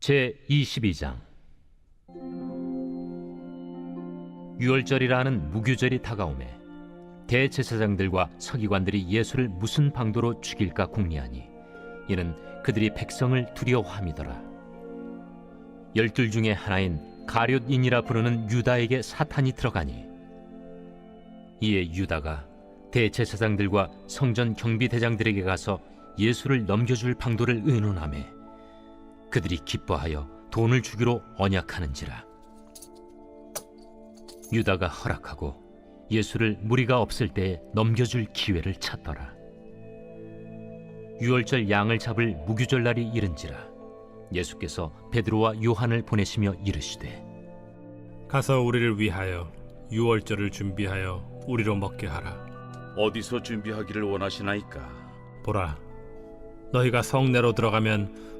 제 22장. 유월절이라는 무교절이 다가오매 대제사장들과 서기관들이 예수를 무슨 방도로 죽일까 궁리하니 이는 그들이 백성을 두려워함이더라. 열둘 중에 하나인 가룟인이라 부르는 유다에게 사탄이 들어가니 이에 유다가 대제사장들과 성전 경비대장들에게 가서 예수를 넘겨줄 방도를 의논하매 그들이 기뻐하여 돈을 주기로 언약하는지라 유다가 허락하고 예수를 무리가 없을 때에 넘겨줄 기회를 찾더라 유월절 양을 잡을 무교절 날이 이른지라 예수께서 베드로와 요한을 보내시며 이르시되 가서 우리를 위하여 유월절을 준비하여 우리로 먹게 하라. 어디서 준비하기를 원하시나이까? 보라, 너희가 성내로 들어가면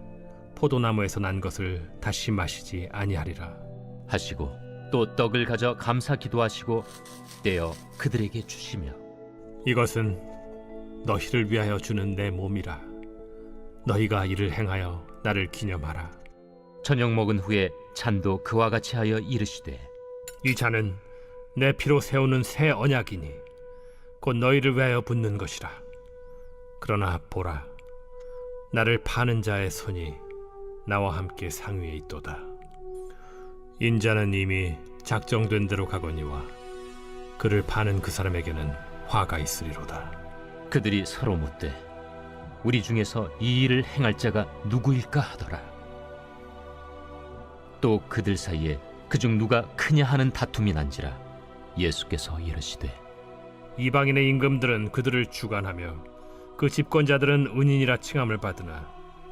포도나무에서 난 것을 다시 마시지 아니하리라. 하시고 또 떡을 가져 감사 기도 하시고 떼어 그들에게 주시며 이것은 너희를 위하여 주는 내 몸이라. 너희가 이를 행하여 나를 기념하라. 저녁 먹은 후에 잔도 그와 같이 하여 이르시되 이 잔은 내 피로 세우는 새 언약이니 곧 너희를 위하여 붓는 것이라. 그러나 보라, 나를 파는 자의 손이 나와 함께 상위에 있도다. 인자는 이미 작정된 대로 가거니와 그를 파는 그 사람에게는 화가 있으리로다. 그들이 서로 묻되 우리 중에서 이 일을 행할 자가 누구일까 하더라 또 그들 사이에 그중 누가 크냐 하는 다툼이 난지라 예수께서 이르시되 이방인의 임금들은 그들을 주관하며 그 집권자들은 은인이라 칭함을 받으나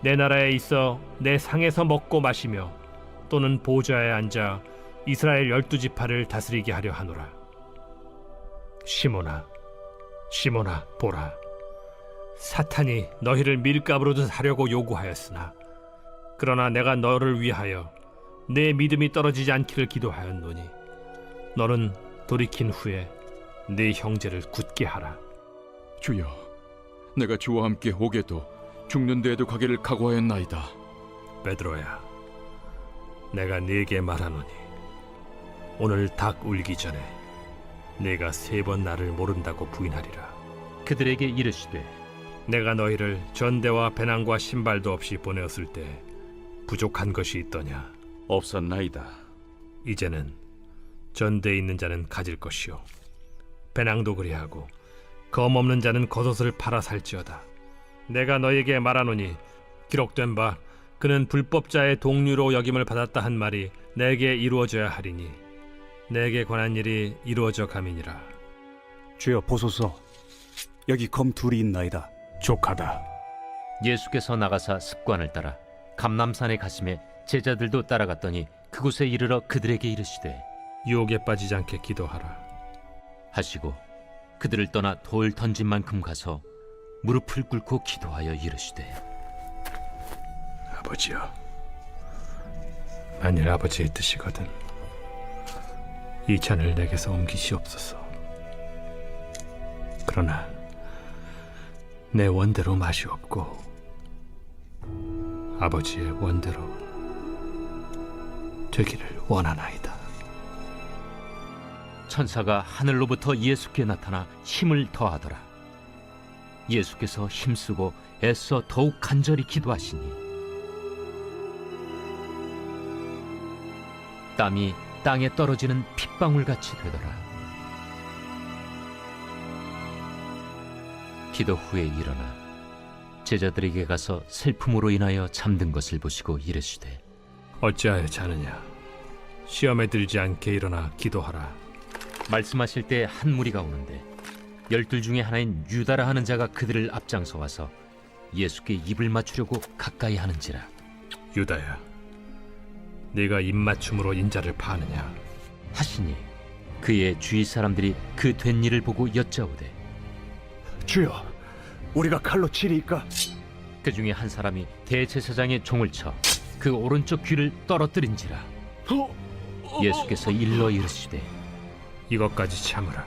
내 나라에 있어 내 상에서 먹고 마시며 또는 보좌에 앉아 이스라엘 열두 지파를 다스리게 하려 하노라 시몬아 시몬아 보라 사탄이 너희를 밀가부로도 하려고 요구하였으나 그러나 내가 너를 위하여 내 믿음이 떨어지지 않기를 기도하였노니 너는 돌이킨 후에 네 형제를 굳게 하라. 주여, 내가 주와 함께 오게도 죽는 데에도 가기를 각오하였나이다. 베드로야, 내가 네게 말하노니 오늘 닭 울기 전에 네가 세 번 나를 모른다고 부인하리라. 그들에게 이르시되 내가 너희를 전대와 배낭과 신발도 없이 보내었을 때 부족한 것이 있더냐? 없었나이다. 이제는 전대에 있는 자는 가질 것이요 배낭도 그리하고 검 없는 자는 겉옷을 팔아 살지어다 내가 너에게 말하노니 기록된 바 그는 불법자의 동류로 여김을 받았다 한 말이 내게 이루어져야 하리니 내게 관한 일이 이루어져 감이니라. 주여 보소서. 여기 검 둘이 있나이다. 족하다. 예수께서 나가사 습관을 따라 감남산에 가심에 제자들도 따라갔더니 그곳에 이르러 그들에게 이르시되 유혹에 빠지지 않게 기도하라. 하시고 그들을 떠나 돌 던진 만큼 가서 무릎을 꿇고 기도하여 이르시되 아버지여 만일 아버지의 뜻이거든 이 잔을 내게서 옮기시옵소서. 그러나 내 원대로 맛이 없고 아버지의 원대로 되기를 원하나이다. 천사가 하늘로부터 예수께 나타나 힘을 더하더라. 예수께서 힘쓰고 애써 더욱 간절히 기도하시니 땀이 땅에 떨어지는 핏방울 같이 되더라. 기도 후에 일어나 제자들에게 가서 슬픔으로 인하여 잠든 것을 보시고 이르시되 어찌하여 자느냐? 시험에 들지 않게 일어나 기도하라. 말씀하실 때 한 무리가 오는데 열둘 중에 하나인 유다라 하는 자가 그들을 앞장서 와서 예수께 입을 맞추려고 가까이 하는지라 유다야, 네가 입맞춤으로 인자를 파느냐? 하시니 그의 주위 사람들이 그 된 일을 보고 여짜오되 주여, 우리가 칼로 치리이까? 그 중에 한 사람이 대제사장의 종을 쳐 그 오른쪽 귀를 떨어뜨린지라 예수께서 일러 이르시되 이것까지 참으라.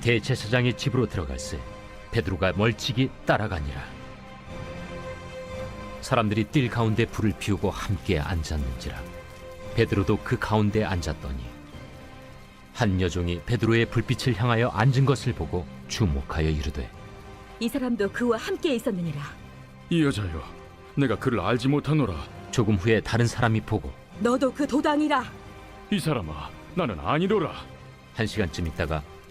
대제사장의 집으로 들어갈새 베드로가 멀찍이 따라가니라. 사람들이 뜰 가운데 불을 피우고 함께 앉았는지라. 베드로도 그 가운데 앉았더니 한 여종이 베드로의 불빛을 향하여 앉은 것을 보고 주목하여 이르되 이 사람도 그와 함께 있었느니라. 이 여자여, 내가 그를 알지 못하노라. 조금 후에 다른 사람이 보고 너도 그 도당이라. 이 사람아, 나는 아니로라. 한 시간쯤 있다가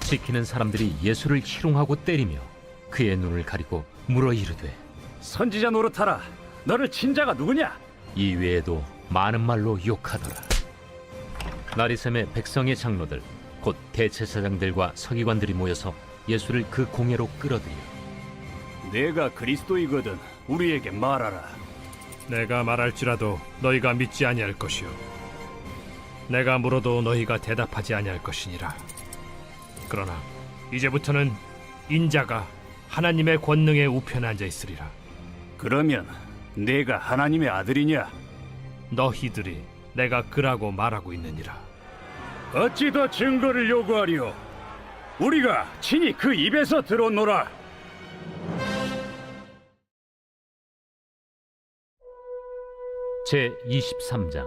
지키는 사람들이 예수를 희롱하고 때리며 그의 눈을 가리고 물어 이르되 선지자 노릇하라. 너를 친자가 누구냐? 이 외에도 많은 말로 욕하더라. 나리샘의 백성의 장로들 곧 대제사장들과 서기관들이 모여서 예수를 그 공회로 끌어들여 내가 그리스도이거든. 우리에게 말하라. 내가 말할지라도 너희가 믿지 아니할 것이요 내가 물어도 너희가 대답하지 아니할 것이니라 그러나 이제부터는 인자가 하나님의 권능의 우편에 앉아 있으리라 그러면 내가 하나님의 아들이냐? 너희들이 내가 그라고 말하고 있느니라 어찌 더 증거를 요구하리오? 우리가 친히 그 입에서 들었노라. 제 23장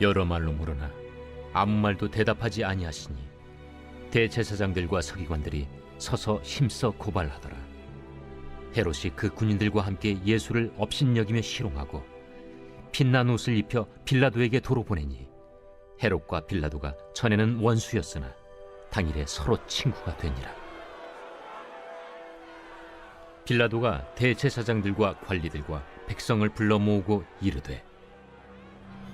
여러 말로 물으나 아무 말도 대답하지 아니하시니 대제사장들과 서기관들이 서서 힘써 고발하더라 헤롯이 그 군인들과 함께 예수를 업신여기며 희롱하고 빛난 옷을 입혀 빌라도에게 도로 보내니 헤롯과 빌라도가 전에는 원수였으나 당일에 서로 친구가 되니라. 빌라도가 대제사장들과 관리들과 백성을 불러 모으고 이르되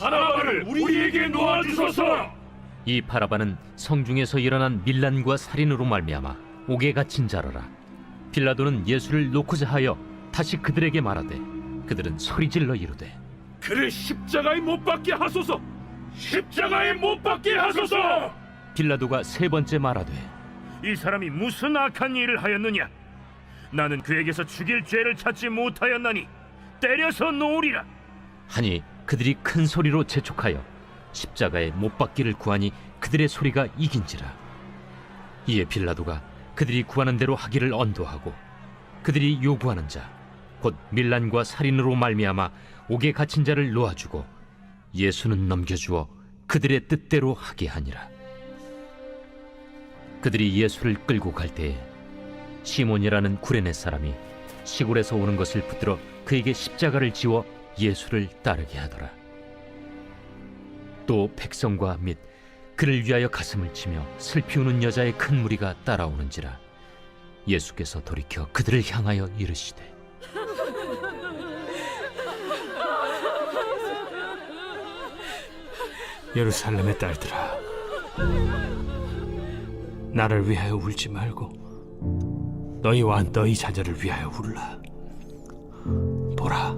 바나바를 우리에게 놓아주소서. 이 바라바는 성중에서 일어난 밀란과 살인으로 말미암아 옥에 갇힌 자라라. 빌라도는 예수를 놓고자 하여 다시 그들에게 말하되 그들은 소리질러 이르되 그를 십자가에 못 박게 하소서. 십자가에 못 박게 하소서. 빌라도가 세 번째 말하되 이 사람이 무슨 악한 일을 하였느냐? 나는 그에게서 죽일 죄를 찾지 못하였나니 때려서 놓으리라. 하니 그들이 큰 소리로 재촉하여 십자가에 못 박기를 구하니 그들의 소리가 이긴지라. 이에 빌라도가 그들이 구하는 대로 하기를 언도하고 그들이 요구하는 자 곧 밀란과 살인으로 말미암아 옥에 갇힌 자를 놓아주고 예수는 넘겨주어 그들의 뜻대로 하게 하니라. 그들이 예수를 끌고 갈 때에 시몬이라는 구레네 사람이 시골에서 오는 것을 붙들어 그에게 십자가를 지워 예수를 따르게 하더라. 또 백성과 및 그를 위하여 가슴을 치며 슬피 우는 여자의 큰 무리가 따라오는지라 예수께서 돌이켜 그들을 향하여 이르시되 예루살렘의 딸들아, 나를 위하여 울지 말고 너희와 너희 자녀를 위하여 울라. 보라,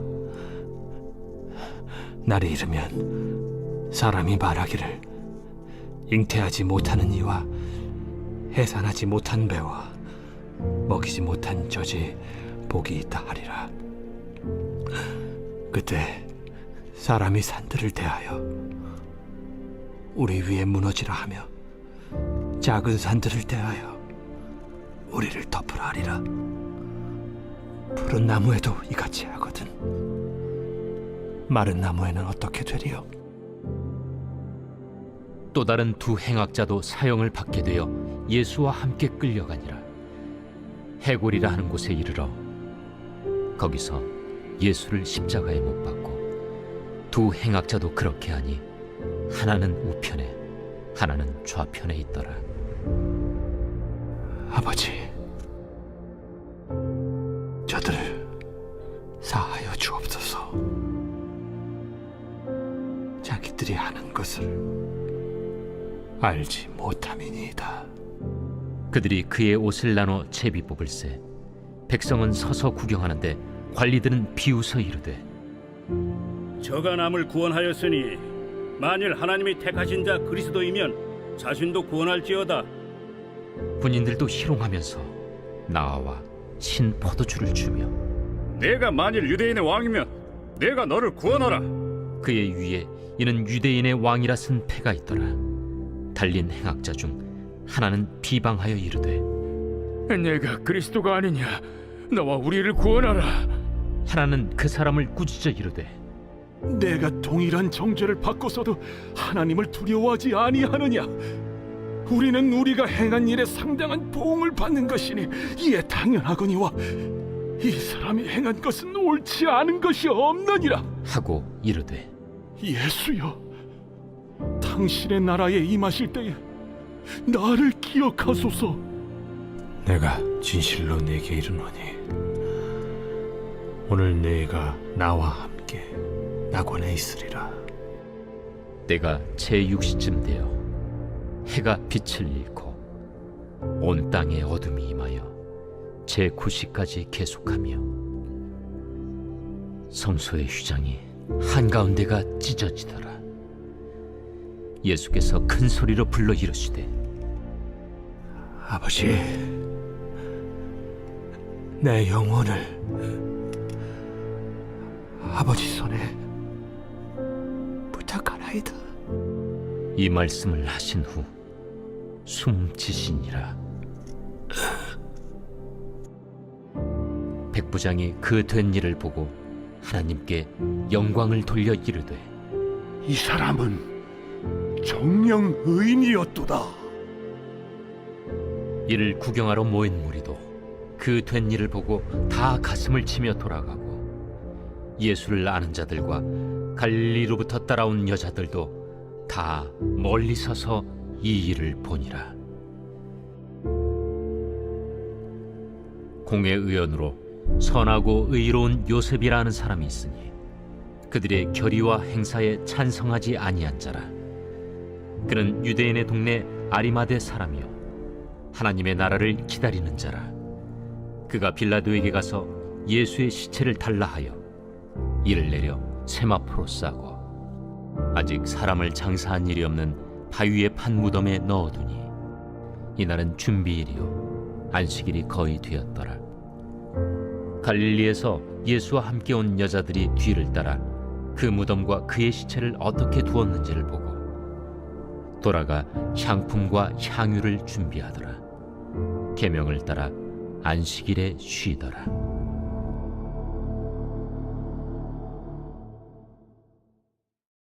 날이 이르면 사람이 말하기를 잉태하지 못하는 이와 해산하지 못한 배와 먹이지 못한 젖이 복이 있다 하리라. 그때 사람이 산들을 대하여 우리 위에 무너지라 하며 작은 산들을 대하여 우리를 덮으라 하리라 푸른 나무에도 이같이 하거든 마른 나무에는 어떻게 되리요? 또 다른 두 행악자도 사형을 받게 되어 예수와 함께 끌려가니라. 해골이라 하는 곳에 이르러 거기서 예수를 십자가에 못 박고 두 행악자도 그렇게 하니 하나는 우편에 하나는 좌편에 있더라. 아버지 저들을 사하여 주옵소서 자기들이 하는 것을 알지 못함이니이다 그들이 그의 옷을 나눠 제비 뽑을세 백성은 서서 구경하는데 관리들은 비웃어 이르되 저가 남을 구원하였으니 만일 하나님이 택하신 자 그리스도이면 자신도 구원할지어다. 군인들도 희롱하면서 나와 신 포도주를 주며 내가 만일 유대인의 왕이면 내가 너를 구원하라. 그의 위에 이는 유대인의 왕이라 쓴 패가 있더라 달린 행악자 중 하나는 비방하여 이르되 내가 그리스도가 아니냐? 너와 우리를 구원하라. 하나는 그 사람을 꾸짖어 이르되 내가 동일한 정죄를 받고서도 하나님을 두려워하지 아니하느냐? 우리는 우리가 행한 일에 상당한 보응을 받는 것이니 이에 당연하거니와 이 사람이 행한 것은 옳지 않은 것이 없느니라. 하고 이르되 예수여, 당신의 나라에 임하실 때에 나를 기억하소서. 내가 진실로 네게 이르노니 오늘 네가 나와 함께 낙원에 있으리라 때가 제6시쯤 되어 해가 빛을 잃고 온 땅에 어둠이 임하여 제9시까지 계속하며 성소의 휘장이 한가운데가 찢어지더라 예수께서 큰 소리로 불러 이르시되 아버지 내 영혼을 아버지 손에 부탁하나이다. 이 말씀을 하신 후 숨지시니라 백부장이 그 된 일을 보고 하나님께 영광을 돌려 이르되 이 사람은 정령 의인이었도다. 이를 구경하러 모인 무리도 그 된 일을 보고 다 가슴을 치며 돌아가고 예수를 아는 자들과 갈릴리로부터 따라온 여자들도 다 멀리 서서 이 일을 보니라 공회 의원으로 선하고 의로운 요셉이라는 사람이 있으니 그들의 결의와 행사에 찬성하지 아니한 자라 그는 유대인의 동네 아리마대 사람이요 하나님의 나라를 기다리는 자라. 그가 빌라도에게 가서 예수의 시체를 달라 하여 이를 내려 세마포로 싸고 아직 사람을 장사한 일이 없는 바위의 판 무덤에 넣어두니 이날은 준비일이요 안식일이 거의 되었더라. 갈릴리에서 예수와 함께 온 여자들이 뒤를 따라 그 무덤과 그의 시체를 어떻게 두었는지를 보고 돌아가 향품과 향유를 준비하더라. 계명을 따라 안식일에 쉬더라.